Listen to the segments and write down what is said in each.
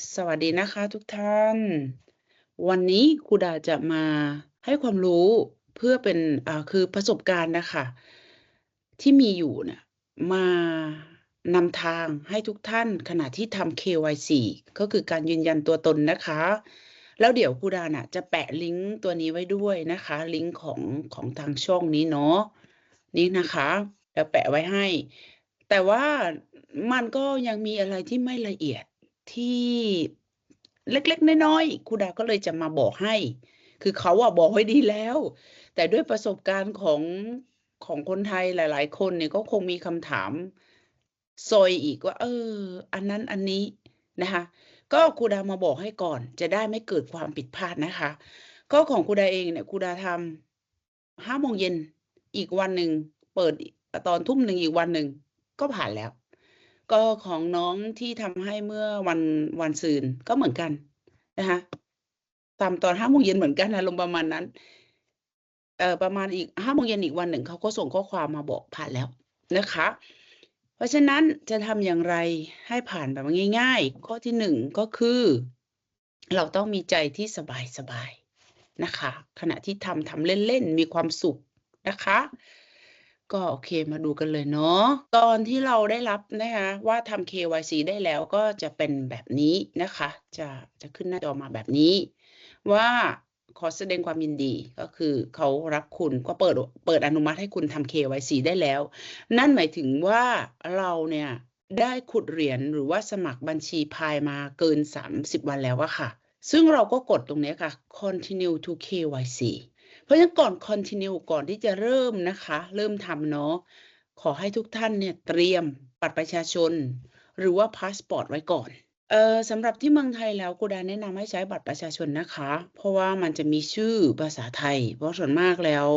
สวัสดีนะคะทุกท่าน วันนี้ครูดาจะมาให้ความรู้เพื่อเป็นอ่าคือประสบการณ์นะคะ ที่มีอยู่เนี่ยมานำทางให้ทุกท่านขณะที่ทำ KYC ก็คือการยืนยันตัวตนนะคะ แล้วเดี๋ยวครูดาน่ะจะแปะลิงก์ตัวนี้ไว้ด้วยนะคะ ลิงก์ของของทางช่องนี้เนาะนี่นะคะเดี๋ยวแปะไว้ให้ แต่ว่ามันก็ยังมีอะไรที่ไม่ละเอียด ที่เล็กๆ น้อยๆครูดาก็เลยจะมาบอกให้ คือเขาอะบอกไว้ดีแล้ว แต่ด้วยประสบการณ์ของของคนไทยหลาย ๆ คนเนี่ยก็คงมีคำถามซอยอีกว่า เออ อันนั้นอันนี้นะคะ ก็ครูดามาบอกให้ก่อน จะได้ไม่เกิดความผิดพลาดนะคะ ก็ของครูดาเองเนี่ยครูดาทำ5โมงเย็นอีกวันหนึ่งเปิดตอนทุ่มหนึ่งอีกวันหนึ่งก็ผ่านแล้ว ก็ของน้องที่ทำให้เมื่อวันวันซืนก็เหมือนกันนะคะทำตอน5โมงเย็นเหมือนกันอารมณ์ประมาณนั้น เอ่อประมาณอีก5โมงเย็นอีกวันหนึ่งเขาก็ส่งข้อความมาบอกผ่านแล้วนะคะ เพราะฉะนั้นจะทำอย่างไรให้ผ่านแบบง่าย ๆ ข้อที่1ก็คือ เราต้องมีใจที่สบายๆนะคะ ขณะที่ทำทำเล่นๆมีความสุขนะคะ ก็โอเคมาดูกันเลยเนาะตอนที่เราได้รับนะคะว่าทำ KYC ได้แล้วก็จะเป็นแบบนี้นะคะ จะจะขึ้นหน้าจอมาแบบนี้ ว่าขอแสดงความยินดีก็คือเขารับคุณก็เปิดเปิดอนุมัติให้คุณทำ KYC ได้แล้ว นั่นหมายถึงว่าเราเนี่ยได้ขุดเหรียญหรือว่าสมัครบัญชี Pi มาเกิน 30 วันแล้วอะค่ะ ซึ่งเราก็กดตรงนี้ค่ะ Continue to KYC เพราะฉะนั้นก่อน Continue ก่อนที่จะเริ่มนะคะ เริ่มทำเนาะขอให้ทุกท่านเนี่ยเตรียมบัตรประชาชน หรือว่าพาสปอร์ตไว้ก่อนเอ่อสำหรับที่เมืองไทยแล้วคูดาแนะนำให้ใช้บัตรประชาชนนะคะ เพราะว่ามันจะมีชื่อภาษาไทย เพราะส่วนมากแล้ว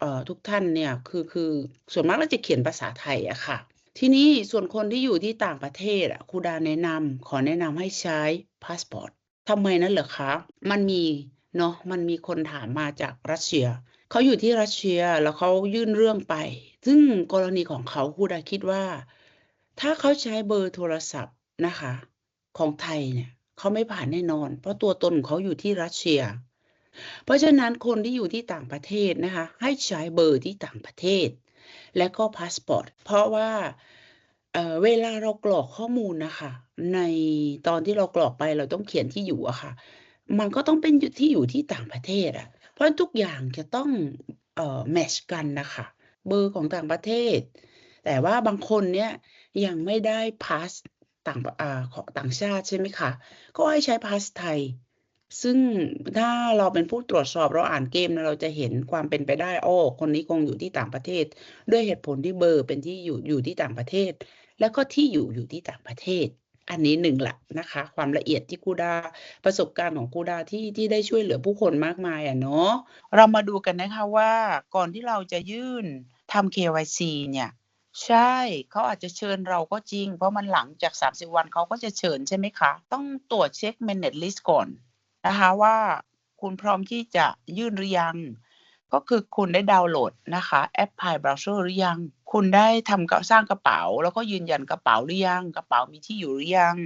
เอ่อทุกท่านเนี่ยคือคือส่วนมากแล้วจะเขียนภาษาไทยอะค่ะ ทีนี้ส่วนคนที่อยู่ที่ต่างประเทศอะครูดาแนะนำขอแนะนำให้ใช้พาสปอร์ตทำไมนั้นเหรอคะ?มันมี เนาะมันมีคนถามมาจากรัสเซียเขาอยู่ที่รัสเซียแล้วเขายื่นเรื่องไป ซึ่งกรณีของเขาคูดาคิดว่า ถ้าเขาใช้เบอร์โทรศัพท์นะคะ ของไทยเนี่ยเขาไม่ผ่านแน่นอน เพราะตัวตนของเขาอยู่ที่รัสเซีย เพราะฉะนั้นคนที่อยู่ที่ต่างประเทศนะคะ ให้ใช้เบอร์ที่ต่างประเทศ และก็พาสปอร์ตเพราะว่าเเวลาเรากรอกข้อมูลนะคะ ในตอนที่เรากรอกไปเราต้องเขียนที่อยู่อะค่ะ มันก็ต้องเป็นที่อยู่ที่ต่างประเทศอะเพราะทุกอย่างจะต้องเอ่อแมชกันนะคะเบอร์ของต่างประเทศ แต่ว่าบางคนเนี่ยยังไม่ได้พาสต่างอ่าของต่างชาติใช่ไหมคะ ก็ให้ใช้พาสไทย ซึ่งถ้าเราเป็นผู้ตรวจสอบเราอ่านเกมเราจะเห็นความเป็นไปได้อ้อคนนี้คงอยู่ที่ต่างประเทศ ด้วยเหตุผลที่เบอร์เป็นที่อยู่อยู่ที่ต่างประเทศ แล้วก็ที่อยู่อยู่ที่ต่างประเทศ อันนี้1แหละนะคะ ความละเอียดที่ครูดาประสบการณ์ของครูดาที่ที่ได้ช่วยเหลือผู้คนมากมายอะเนาะเรามาดูกันนะคะว่าก่อนที่เราจะยื่นทำ KYC เนี่ยใช่เขาอาจจะเชิญเราก็จริง เพราะมันหลังจาก 30 วันเขาก็จะเชิญใช่ไหมคะ ต้องตรวจเช็ก Managed List ก่อนนะคะว่าคุณพร้อมที่จะยื่นหรือยัง ก็คือคุณได้ดาวน์โหลดนะคะแอป Pi Browser หรือยัง คุณได้ทำสร้างกระเป๋า แล้วก็ยืนยันกระเป๋าหรือยัง กระเป๋ามีที่อยู่หรือยัง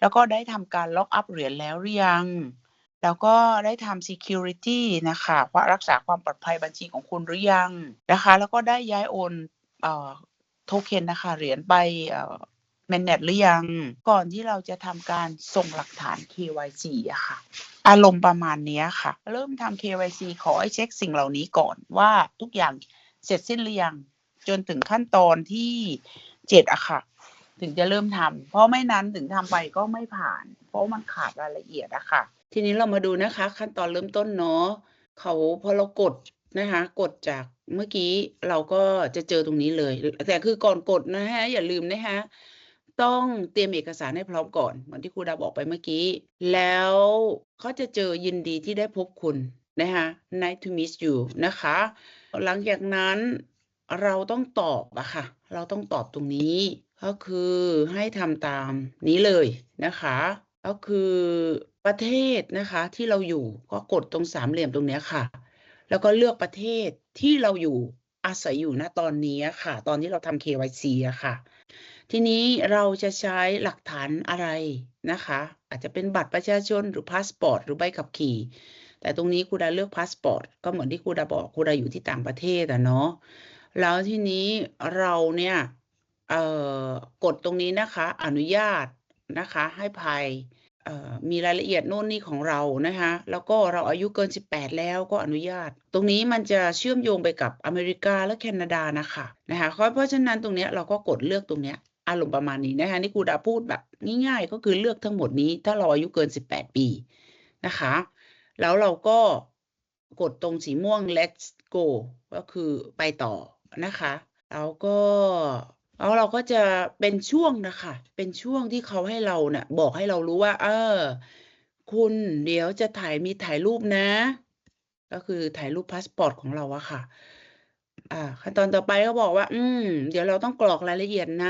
แล้วก็ได้ทำการ Lock up เหรียญแล้วหรือยัง แล้วก็ได้ทำ Security นะคะว่ารักษาความปลอดภัยบัญชีของคุณหรือยังนะคะ แล้วก็ได้ย้ายโอนเอ่อโทเค็นนะคะเหรียญไปเอ่อ Manage หรือยัง ก่อนที่เราจะทำการส่งหลักฐาน KYC อะค่ะ อารมณ์ประมาณนี้ค่ะ เริ่มทำ KYC ขอให้เช็กสิ่งเหล่านี้ก่อนว่าทุกอย่างเสร็จสิ้นหรือยังจนถึงขั้นตอนที่7อะค่ะ ถึงจะเริ่มทำเพราะไม่นั้นถึงทำไปก็ไม่ผ่าน เพราะมันขาดรายละเอียดอะค่ะ ทีนี้เรามาดูนะคะ ขั้นตอนเริ่มต้นเนาะเขาพอเรากดนะคะ กดจากเมื่อกี้เราก็จะเจอตรงนี้เลย แต่คือก่อนกดนะคะอย่าลืมนะคะ ต้องเตรียมเอกสารให้พร้อมก่อนเหมือนที่ครูดาบอกไปเมื่อกี้ แล้วเขาจะเจอยินดีที่ได้พบคุณนะคะ Nice to meet you นะคะ หลังจากนั้นเราต้องตอบอะค่ะ เราต้องตอบตรงนี้ ก็คือให้ทำตามนี้เลยนะคะ ก็คือประเทศนะคะที่เราอยู่ก็กดตรงสามเหลี่ยมตรงนี้ค่ะ แล้วก็เลือกประเทศที่เราอยู่ อาศัยอยู่ณตอนนี้ค่ะ ตอนที่เราทำ KYC อะค่ะ ทีนี้เราจะใช้หลักฐานอะไรนะคะ อาจจะเป็นบัตรประชาชนหรือพาสปอร์ตหรือใบขับขี่ แต่ตรงนี้ครูดาเลือกพาสปอร์ตก็เหมือนที่ครูดาบอกครูดาอยู่ที่ต่างประเทศอะเนาะแล้วทีนี้เราเนี่ยกดตรงนี้นะคะ อนุญาตนะคะ ให้ภาย มีรายละเอียดโน่นนี่ของเรานะคะ แล้วก็เราอายุเกิน 18 แล้วก็อนุญาต ตรงนี้มันจะเชื่อมโยงไปกับอเมริกาและแคนาดานะคะนะคะเพราะเพราะฉะนั้นตรงนี้เราก็กดเลือกตรงนี้อารมณ์ประมาณนี้นะคะนี่ครูดาพูดแบบง่ายๆ ก็คือเลือกทั้งหมดนี้ ถ้าเราอายุเกิน 18 ปีนะคะ แล้วเราก็กดตรงสีม่วง Let's go ก็คือไปต่อนะคะ แล้วก็ แล้วเราก็จะเป็นช่วงนะค่ะเป็นช่วงที่เขาให้เราน่ะบอกให้เรารู้ว่า เออ คุณเดี๋ยวจะถ่ายมีถ่ายรูปนะ ก็คือถ่ายรูปพาสปอร์ตของเราอะค่ะ อ่า ขั้นตอนต่อไปก็บอกว่า อืม เดี๋ยวเราต้องกรอกรายละเอียดนะ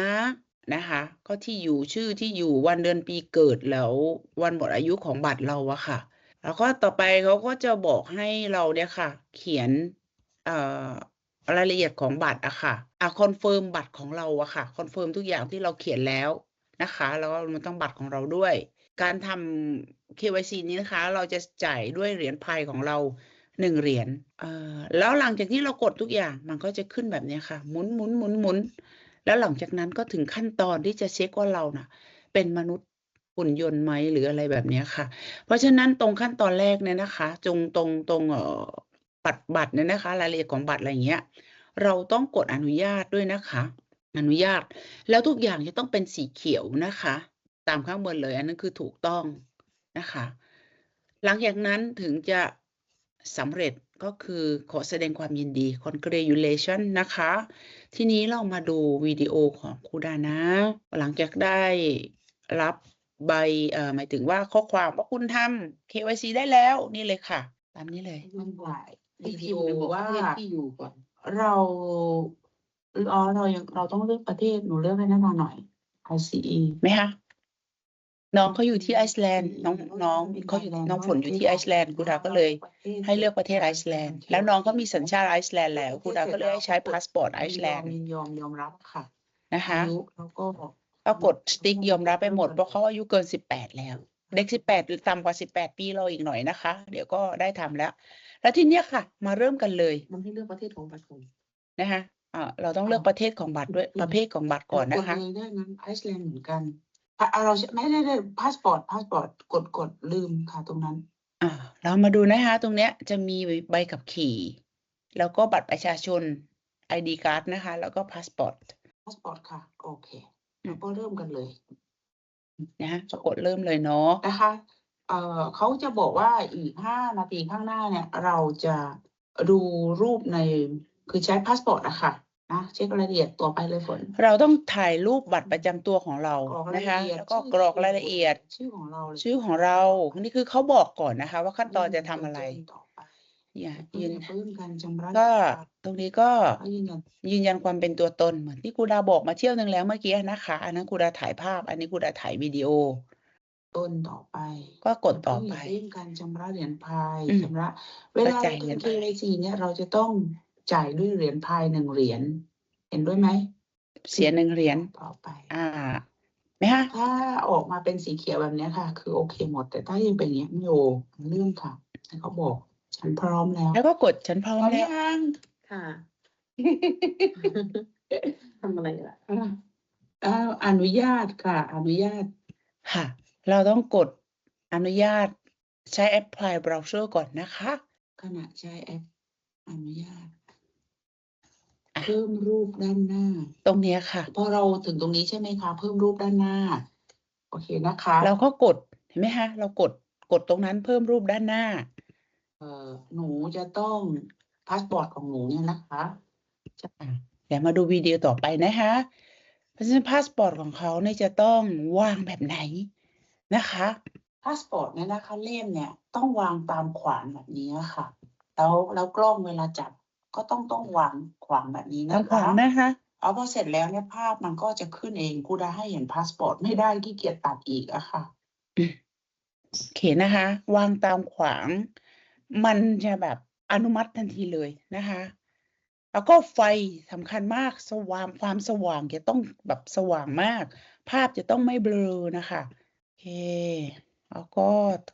นะคะ ก็ที่อยู่ชื่อที่อยู่วันเดือนปีเกิดแล้ววันหมดอายุของบัตรเราอะค่ะ แล้วก็ต่อไปเขาก็จะบอกให้เราเนี่ยค่ะ เขียนเอ่อ รายละเอียดของบัตรอะค่ะอ่าคอนเฟิร์มบัตรของเราอะค่ะคอนเฟิร์มทุกอย่างที่เราเขียนแล้วนะคะ แล้วมันต้องบัตรของเราด้วย การทำ KYC นี้นะคะ เราจะจ่ายด้วยเหรียญ Pi ของเรา1เหรียญแล้วหลังจากที่เรากดทุกอย่างมันก็จะขึ้นแบบนี้ค่ะ หมุนๆๆๆแล้วหลังจากนั้นก็ถึงขั้นตอนที่จะเช็กว่าเราน่ะ เป็นมนุษย์หุ่นยนต์ไหมหรืออะไรแบบนี้ค่ะ เพราะฉะนั้นตรงขั้นตอนแรกเนี่ยนะคะ จงตรงตรงเอ่อ บัตรบัตรเนี่ยนะคะ รายละเอียดของบัตรอะไรเงี้ย เราต้องกดอนุญาตด้วยนะคะ อนุญาต แล้วทุกอย่างจะต้องเป็นสีเขียวนะคะ ตามข้างบนเลย อันนั้นคือถูกต้องนะคะ หลังจากนั้นถึงจะสำเร็จก็คือขอแสดงความยินดี congratulation นะคะ ทีนี้เรามาดูวิดีโอของครูดานะ หลังจากได้รับใบเอ่อหมายถึงว่าข้อความว่าคุณทำ KYC ได้แล้วนี่เลยค่ะ ตามนี้เลย มันถ่ายให้วิพิดีมโอพ์เลยบอกว่าประเทศที่อยู่ก่อน เราอ๋อเรายังเราต้องเลือกประเทศหนูเลือกให้นานาหน่อย ICE ไหมคะน้องเขาอยู่ที่ไอซ์แลนด์น้องน้องเขาอยู่น้องฝนอยู่ที่ไอซ์แลนด์ครูดาก็เลย ให้เลือกประเทศไอซ์แลนด์แล้วน้องก็มีสัญชาติไอซ์แลนด์แล้วครูดาก็เลยให้ใช้พาสปอร์ตไอซ์แลนด์ยินยอมยอมรับค่ะนะคะอายุแล้วก็ก็กดสติ๊กยอมรับไปหมดเพราะเขาอายุเกิน18แล้ว เด็ก18หรือต่ำกว่า18ปีเราอีกหน่อยนะคะ เดี๋ยวก็ได้ทำแล้ว แล้วทีเนี้ยค่ะ มาเริ่มกันเลยมันให้เลือกประเทศของบัตรก่อนนะคะอ่าเราต้องเลือกประเทศของบัตรด้วยประเภทของบัตรก่อนนะคะกดเลยได้นั้นไอซ์แลนด์เหมือนกันอะอะเราไม่ได้ได้พาสปอร์ตพาสปอร์ตกดกดลืมค่ะตรงนั้นอ่าเรามาดูนะคะ ตรงเนี้ยจะมีใบขับขี่ แล้วก็บัตรประชาชน ID card นะคะ แล้วก็พาสปอร์ตพาสปอร์ตค่ะ โอเคอืมแล้วก็เริ่มกันเลยนะคะจะกดเริ่มเลยเนาะนะคะ เอ่อเขาจะบอกว่าอีกห้านาทีข้างหน้าเนี่ย เราจะดูรูปในคือใช้พาสปอร์ตอะค่ะนะเช็ครายละเอียดตัวไปเลยฝนเราต้องถ่ายรูปบัตรประจำตัวของเรากรอกรายนะคะ ละเอียดแล้วก็ชื่อกรอกรายละเอียด ชื่อของเราเลยชื่อของเรานี่คือเขาบอกก่อนนะคะ ว่าขั้นตอนจะทำอะไรจนต่อไปอย่าเพื่ยือนเพิ่มการชำระก็เงินตรงนี้ก็เขายืนยัน ยืนยันความเป็นตัวตนเหมือนที่ครูดาบอกมาเที่ยวหนึ่งแล้วเมื่อกี้นะคะ อันนั้นครูดาถ่ายภาพ อันนี้ครูดาถ่ายวิดีโอ ต้นต่อไป ก็กดต่อไปเพิ่มการชำระเหรียญพายอืมชำระ เวลาจ่าเรายเงินทำไป KYC เนี่ยเราจะต้องจ่ายด้วยเหรียญพายหนึ่งเหรียญเห็นด้วยไหมเสียหนึ่งเหรียญต่อไป อ่าไหมคะถ้าออกมาเป็นสีเขียวแบบเนี้ยค่ะ คือโอเคหมด แต่ถ้ายังเป็นอย่างนี้ยไม่โอเรื่องค่ะให้เขาบอก ฉันพร้อมแล้ว แล้วก็กดฉันพร้อมพร้อมแล้วยังค่ะทำอะไรล่ะอะอ้าวอนุญาตค่ะ อนุญาตค่ะ เราต้องกดอนุญาตใช้ Apply Browser ก่อนนะคะ ขณะใช้แอปอนุญาตอะเพิ่มรูปด้านหน้า ตรงเนี้ยค่ะ พอเราถึงตรงนี้ใช่ไหมคะ เพิ่มรูปด้านหน้า โอเคนะคะ เราก็กดเห็นไหมคะ เรากดกดตรงนั้นเพิ่มรูปด้านหน้า เอ่อหนูจะต้องพาสปอร์ตของหนูเนี่ยนะคะอะเดี๋ยวมาดูวิดีโอต่อไปนะคะเพราะฉะนั้นพาสปอร์ตของเขาเนี่ยจะต้องวางแบบไหน นะคะพาสปอร์ตเนี่ยนะคะเล่มเนี่ยต้องวางตามขวางแบบนี้ค่ะ แล้วแล้วกล้องเวลาจับก็ต้องต้องวางขวางแบบนี้ตามนะขวาคะงนะคะเอาพอเสร็จแล้วเนี่ยภาพมันก็จะขึ้นเองกูได้ให้เห็นพาสปอร์ตไม่ได้ขี้เกียจตัดอีกอะค่ะโอเคนะคะ วางตามขวาง มันจะแบบอนุมัติทันทีเลยนะคะ แล้วก็ไฟสำคัญมากสว่างความสว่างจะต้องแบบสว่างมาก ภาพจะต้องไม่เบลอนะคะโอเค แล้วก็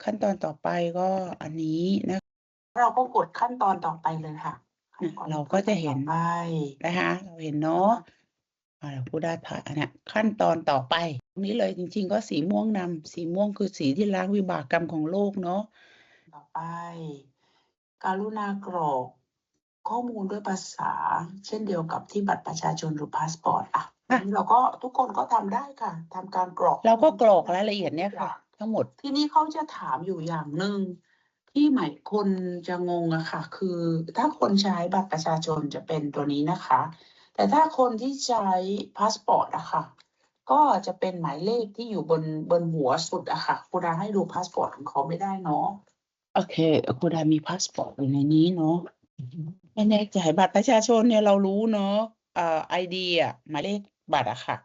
ขั้นตอนต่อไปก็อันนี้นะเราก็กดขั้นตอนต่อไปเลยค่ะขั้นตอนเราก็จะเห็นขั้ตอไปนะคะเราเห็นเนาะอ่าเราพูดได้ผ่านอันเนี้ยขั้นตอนต่อไป ตรงนี้เลยจริง ๆ ก็สีม่วงนำสีม่วงคือสีที่ล้างวิบากกรรมของโลกเนาะต่อไป การุณากรอก ข้อมูลด้วยภาษา เช่นเดียวกับที่บัตรประชาชนหรือพาสปอร์ตอะอันนี้เราก็ทุกคนก็ทำได้ค่ะทำการกรอก เราก็กรอกข้มูรายละเอียดเนี่ยค่ะ ทั้งหมด ทีนี้เขาจะถามอยู่อย่างหนึ่งที่หมายคนจะงงอะค่ะ คือถ้าคนใช้บัตรประชาชนจะเป็นตัวนี้นะคะ แต่ถ้าคนที่ใช้พาสปอร์ตอะค่ะ ก็จะเป็นหมายเลขที่อยู่บนบนหัวสุดอะค่ะคุณอาให้ดูพาสปอร์ตของเขาไม่ได้เนาะ โอเคครูดามีพาสปอร์ตอยู่ในนี้เนาะ ไม่แน่ใจบัตรประชาชนเนี่ยเรารู้เนาะเอ่อไอดีอะหมายเลขบัตรอะค่ะ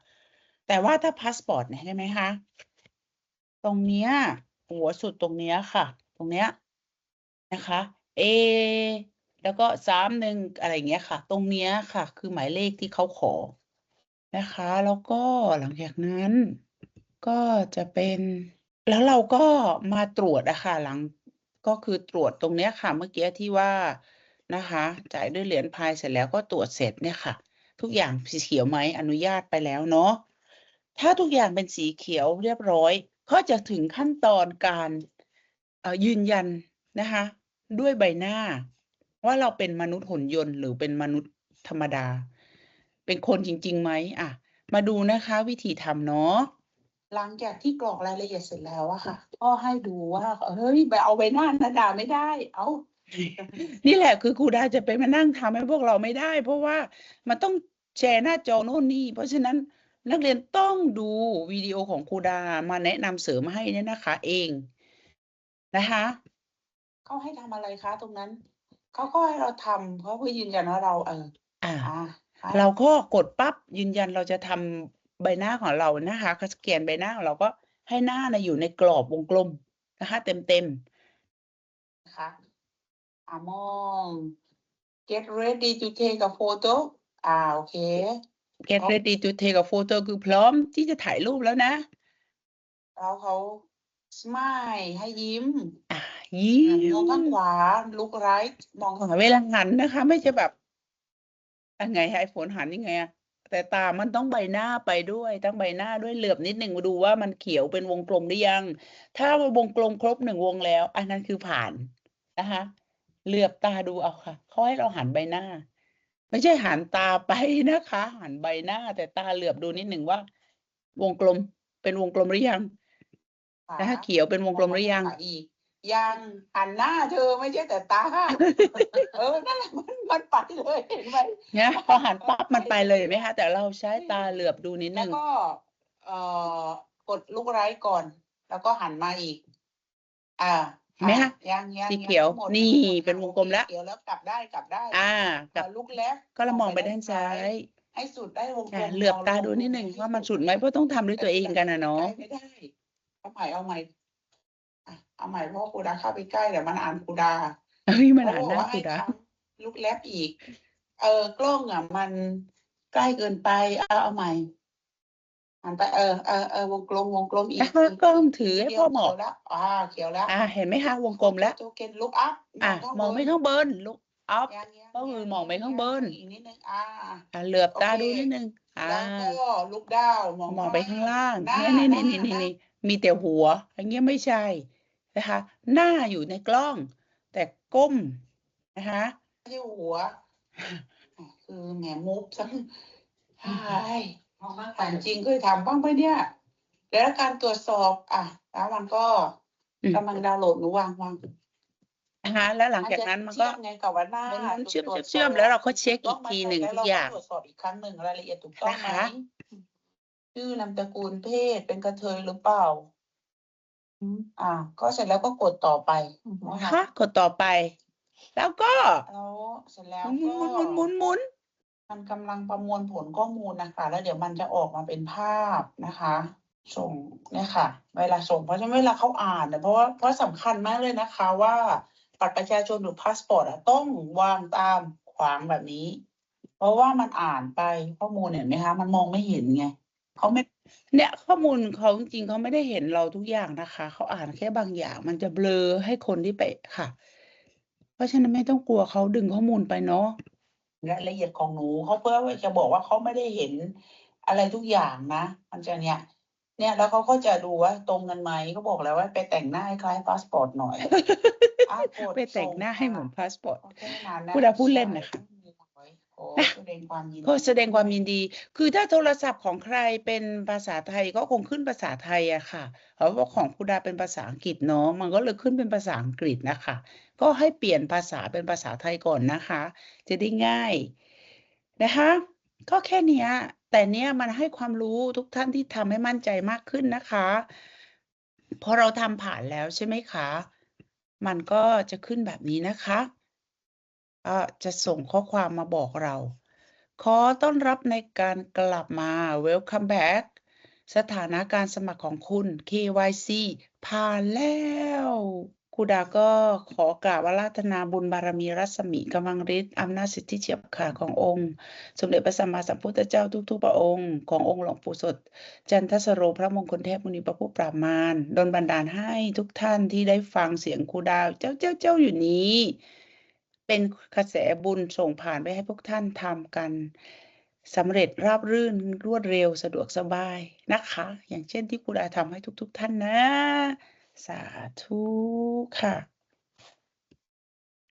แต่ว่าถ้าพาสปอร์ตเนี่ยใช่ไหมคะ ตรงเนี้ยหัวสุดตรงเนี้ยค่ะ ตรงเนี้ยนะคะ A แล้วก็สามหนึ่งอะไรเงี้ยค่ะ ตรงเนี้ยค่ะ คือหมายเลขที่เขาขอนะคะ แล้วก็หลังจากนั้น ก็จะเป็นแล้วเราก็มาตรวจอะค่ะหลังก็คือตรวจตรงเนี้ยค่ะ เมื่อกี้ที่ว่า นะคะ จ่ายด้วยเหรียญพายเสร็จแล้วก็ตรวจเสร็จเนี่ยค่ะ ทุกอย่างสีเขียวไหมอนุญาตไปแล้วเนาะถ้าทุกอย่างเป็นสีเขียวเรียบร้อย ก็จะถึงขั้นตอนการยืนยันนะคะ ด้วยใบหน้า ว่าเราเป็นมนุษย์หุ่นยนต์ หรือเป็นมนุษย์ธรรมดา เป็นคนจริงๆไหมอะ มาดูนะคะวิธีทำเนาะหลังจากที่กรอกรายละเอียดเสร็จแล้วอะค่ะ ก็ให้ดูว่าเฮ้ยไปเอาใบหน้านาดาไม่ได้ เอา นี่แหละคือครูดาจะไปมานั่งทำให้พวกเราไม่ได้ เพราะว่ามันต้องแชร์หน้าจอโน่นนี่ เพราะฉะนั้นนักเรียนต้องดูวิดีโอของครูดามาแนะนำเสริมให้เนี่ยนะคะ เองนะคะเขาให้ทำอะไรคะ ตรงนั้นเขาก็ให้เราทำเขาเพื่อยืนยันว่าเราเอออ่าอ่าให้เราก็กดปั๊บยืนยันเราจะทำใบหน้าของเรานะคะก็สแกนใบหน้าของเราก็ให้หน้านะอยู่ในกรอบวงกลมนะคะ เต็มเต็มนะคะ อ่ามอง get ready to take a photo อ่าโอเคๆ get ready to take a photo คือพร้อมที่จะถ่ายรูปแล้วนะ แล้วเขา smile ให้ยิ้มอ่ายิ้อ่ามองข้างมขวา look right มองเวลาหันนะคะ ไม่ใช่แบบยังไงให้ฝนหันยังไงอะแต่ตามันต้องใบหน้าไปด้วยทั้งใบหน้าด้วยเหลือบนิดหนึ่งมาดูว่ามันเขียวเป็นวงกลมหรือยัง ถ้าวงกลมครบหนึ่งวงแล้ว อันนั้นคือผ่านนะคะ เหลือบตาดูเอาค่ะเขาให้เราหันใบหน้า ไม่ใช่หันตาไปนะคะ หันใบหน้า แต่ตาเหลือบดูนิดหนึ่งว่า วงกลมเป็นวงกลมหรือยังขวานะคะเขียวเป็นวงกลมหรือยังขวาอีกยังหันหน้าเธอไม่ใช่แต่ตาเออนั่นแหละมันมันไปเลยเห็นไหมเนี่ยพอหันปั๊บมันไปเลยเห็นไหมคะแต่เราใช้ตาเหลือบดูนิดหแล้วนึ่งก็เอ่อกดลูกไร้ก่อน แล้วก็หันมาอีก อ่า เห็นไหมคะยังยังสียังเขียวไม่หมดนี่ยังไม่หมดเป็นวงกลมแล้ว เขียวแล้วกลับได้กลับได้อ่ากับลูกเล็บก็เรามองไปด้านซ้าย ให้สุดได้วงกลอ่ามเหลือบมงตาลดูนิดหนึ่งให้ว่ามันสุดไหมเพราะต้องทำด้วยตัวเองกันนะเนาะไม่ได้เอาใหม่เอาใหม่อะเอาใหม่เพราะว่าครูดาเข้าไปใกล้เดี๋ยวมันอ่านครูดา เฮ้ยมันเขาหันบอกหน้าว่าคุให้ณนะทำลูกแลบอีก เออกล้องอะ มันใกล้เกินไป เอาเอาใหม่ หันไปเออเออเออวงกลมวงกลมอีกนะคะกล้องถือให้เขีพ่ยอวหมอกเขียวแล้วอ่าเขียวแล้วอ่าเห็นไหมคะวงกลมแล้วโตเกนลุกอัพอะมองไปข้างบนลุกอัพยังยังก็คือยังมองไปข้างบนอีกนิดนึงอ่าอ่าเหลือบตาโอเคดูนิดนึงอ่าแล้วก็ลุกดาวมองมองไปข้างล่างหน้านี่นี่หนี่น้านี่หนี่น้านี่มีแต่หัวอย่างเงี้ยไม่ใช่นะคะหน้าอยู่ในกล้อง แต่ก้มนะคะไม่ใช่หัวอะคือแหมมุกซังใช่ ถามจริงเคยทำบ้างไหมเนี่ย แล้วการตรวจสอบ อะแล้วมันก็อืมกำลังดาวน์โหลดหนูวางวางนะคะแล้วหลังจากนั้นมันก็เชื่อมไงกับว่าหน้าหมุนๆเชื่อมตรวจสบเชื่อมแล้วเราก็เช็คถูอีกต้ไหมทีหนึ่งแล้วทุกอย่างเรตรวจสอบอีกครั้งหนึ่งรายละเอียดถูกต้องไหมนะคะชื่อนามสกุลเพศเป็นกระเทยหรือเปล่าอืมอ่า ก็เสร็จแล้วก็กดต่อไปนะนะคะคะกดต่อไป แล้วก็แล้วเสร็จแล้วหมุนหมุนหมุนหมุนหมุน มันกำลังประมวลผลข้อมูลนะคะ แล้วเดี๋ยวมันจะออกมาเป็นภาพนะคะ ส่งเนี่ยค่ะ เวลาส่งเพราะฉะนั้นเวลาเขาอ่านเนี่ยเพราะว่าเพราะสำคัญมากเลยนะคะว่าบัตรประชาชนหรือพาสปอร์ตอะต้องวางตามขวางแบบนี้ เพราะว่ามันอ่านไปข้อมูลเห็นไหมคะ มันมองไม่เห็นไงเขาไม่เนี่ยข้อมูลเขาจริงเขาไม่ได้เห็นเราทุกอย่างนะคะเขาอ่านแค่บางอย่าง มันจะเบลอให้คนที่ไปค่ะ เพราะฉะนั้นไม่ต้องกลัวเขาดึงข้อมูลไปเนาะ รายละเอียดของหนูเขาเพื่อว่าจะบอกว่าเขาไม่ได้เห็นอะไรทุกอย่างนะมันจะเนี่ย เนี่ยแล้วเขาก็จะดูว่าตรงกันไหมเขาบอกแล้วว่าไปแต่งหน้าให้คล้ายพาสปอร์ตหน่อยอะกดไปแต่งส่หน้าให้เหมือนค่ะพาสปอร์ตก็แค่นั้นนะพูดเอาพูดเล่นนะคะ ขอแสดงความยินก็ดีแสดงความยินดี คือถ้าโทรศัพท์ของใครเป็นภาษาไทยก็คงขึ้นภาษาไทยอะค่ะ เพราะว่าของคุณดาเป็นภาษาอังกฤษเนาะ มันก็เลยขึ้นเป็นภาษาอังกฤษนะคะ ก็ให้เปลี่ยนภาษาเป็นภาษาไทยก่อนนะคะ จะได้ง่ายนะคะ ก็แค่เนี้ยแต่เนี้ยมันให้ความรู้ทุกท่านที่ทำให้มั่นใจมากขึ้นนะคะ พอเราทำผ่านแล้วใช่ไหมคะ มันก็จะขึ้นแบบนี้นะคะ จะส่งข้อความมาบอกเรา ขอต้อนรับในการกลับมา Welcome back สถานะการสมัครของคุณ KYC ผ่านแล้วครูดาก็ขอกราบอาราธนาบุญบารมีรัศมีกำลังฤทธิ์อำนาจสิทธิเฉียบขาดขององค์ สมเด็จพระสัมมาสัมพุทธเจ้าทุก ๆ พระองค์ ขององค์หลวงปู่สด จันทสโรพระมงคลเทพมุนีพระผู้ปรามารดลบันดาลให้ทุกท่านที่ได้ฟังเสียงครูดาวเจ้าเจ้าเจ้าอยู่นี้ เป็นกระแสบุญส่งผ่านไปให้พวกท่านทำกันสำเร็จราบรื่นรวดเร็วสะดวกสบายนะคะ อย่างเช่นที่ครูดาทำให้ทุก ๆ ท่านนะ สาธุค่ะ